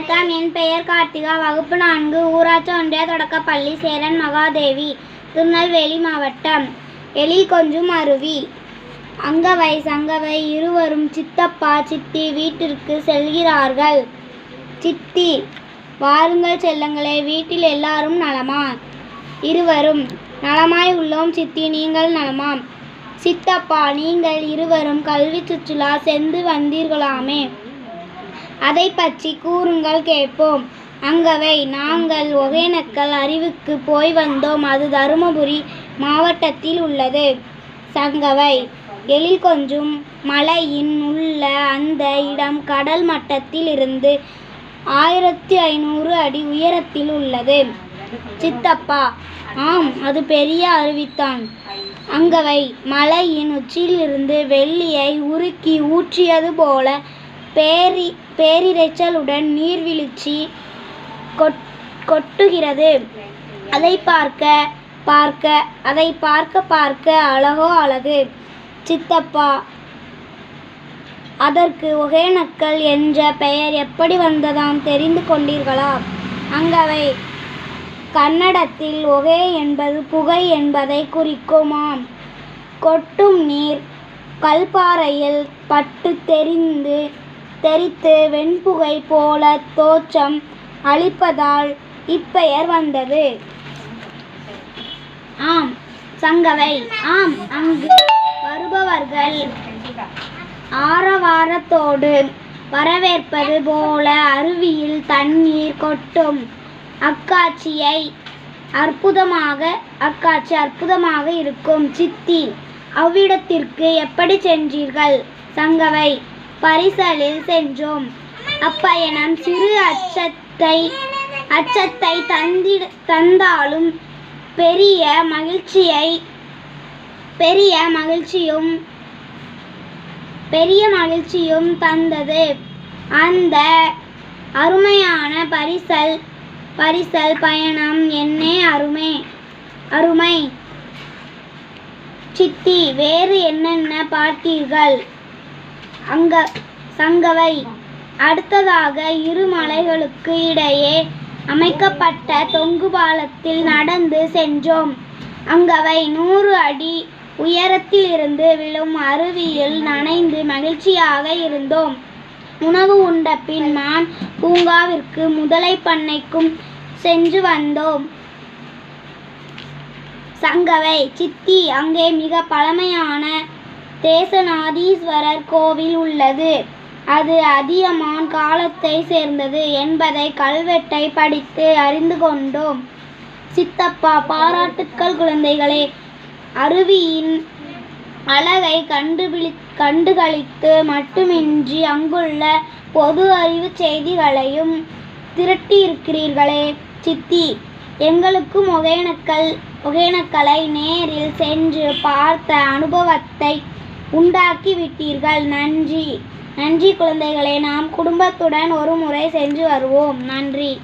வணக்கம் என் பெயர் கார்த்திகா வகுப்பு நான்கு ஊராட்சி ஒன்றிய தொடக்கப்பள்ளி சேரன் மகாதேவி திருநெல்வேலி மாவட்டம் எழில் கொஞ்சும் அருவி அங்கவை சங்கவை இருவரும் சித்தப்பா சித்தி வீட்டிற்கு செல்கிறார்கள். சித்தி வாருங்கள் செல்லுங்களே வீட்டில் எல்லாரும் நலமா இருவரும் நலமாய் உள்ளோம் சித்தி நீங்கள் நலமாம். சித்தப்பா நீங்கள் இருவரும் கல்வி சுற்றுலா சென்று வந்தீர்களாமே. அதை பற்றி கூறுங்கள் கேட்போம். அங்கவை நாங்கள் ஒகேனக்கல் அறிவுக்கு போய் வந்தோம். அது தருமபுரி மாவட்டத்தில் உள்ளது. சங்கவை எழில் கொஞ்சும் மலையின் உள்ள அந்த இடம் கடல் மட்டத்தில் இருந்து ஆயிரத்தி ஐநூறு அடி உயரத்தில் உள்ளது. சித்தப்பா ஆம் அது பெரிய அருவித்தான். அங்கவை மலையின் உச்சியிலிருந்து வெள்ளியை உருக்கி ஊற்றியது போல பேரி பேரிரைச்சலுடன் நீர்வீழ்ச்சி கொட் கொட்டுகிறது. அதை பார்க்க பார்க்க அதை பார்க்க பார்க்க அழகோ அழகு. சித்தப்பா அதற்கு ஒகேனக்கல் என்ற பெயர் எப்படி வந்ததாம் தெரிந்து கொண்டீர்களா? அங்கவை கன்னடத்தில் ஒகே என்பது புகை என்பதை குறிக்குமாம். கொட்டும் நீர் கல்பாறையில் பட்டு தெரிந்து தெரித்து வெண்புகை போல தோற்றம் அளிப்பதால் இப்பெயர் வந்தது. ஆம் சங்கவை. ஆம் அங்கு வருபவர்கள் ஆரவாரத்தோடு வரவேற்பது போல அருவியில் தண்ணீர் கொட்டும் அக்காட்சியை அற்புதமாக அக்காட்சி அற்புதமாக இருக்கும் சித்தி அவ்விடத்திற்கு எப்படி சென்றீர்கள் சங்கவை? பரிசலில் சென்றோம். அப்பயணம் சிறு அச்சத்தை அச்சத்தை தந்திட தந்தாலும் பெரிய மகிழ்ச்சியை பெரிய மகிழ்ச்சியும் பெரிய மகிழ்ச்சியும் தந்தது. அந்த அருமையான பரிசல் பரிசல் பயணம் என்னே அருமை அருமை. சித்தி வேறு என்னென்ன பார்த்தீர்கள்? அங்க சங்கவை. அடுத்ததாக இரு மலைகளுக்கு இடையே அமைக்கப்பட்ட தொங்கு பாலத்தில் நடந்து சென்றோம். அங்கவை நூறு அடி உயரத்தில் இருந்து விழும் அருவியில் நனைந்து மகிழ்ச்சியாக இருந்தோம். உணவு உண்ட பின் மான் பூங்காவிற்கு முதலை பண்ணைக்கும் சென்று வந்தோம். சங்கவை சித்தி அங்கே மிக பழமையான தேசநாதீஸ்வரர் கோவில் உள்ளது. அது அதியமான் காலத்தை சேர்ந்தது என்பதை கல்வெட்டை படித்து அறிந்து கொண்டோம். சித்தப்பா பாராட்டுக்கள் குழந்தைகளே அருவியின் அழகை கண்டுபிடி கண்டுகளித்து மட்டுமின்றி அங்குள்ள பொது அறிவு செய்திகளையும் திரட்டியிருக்கிறீர்களே சித்தி. எங்களுக்கும் ஒகேனக்கல் ஒகேனக்கலை நேரில் சென்று பார்த்த அனுபவத்தை உண்டாக்கி விட்டீர்கள். நன்றி. நன்றி குழந்தைகளே நாம் குடும்பத்துடன் ஒரு முறை சென்று வருவோம். நன்றி.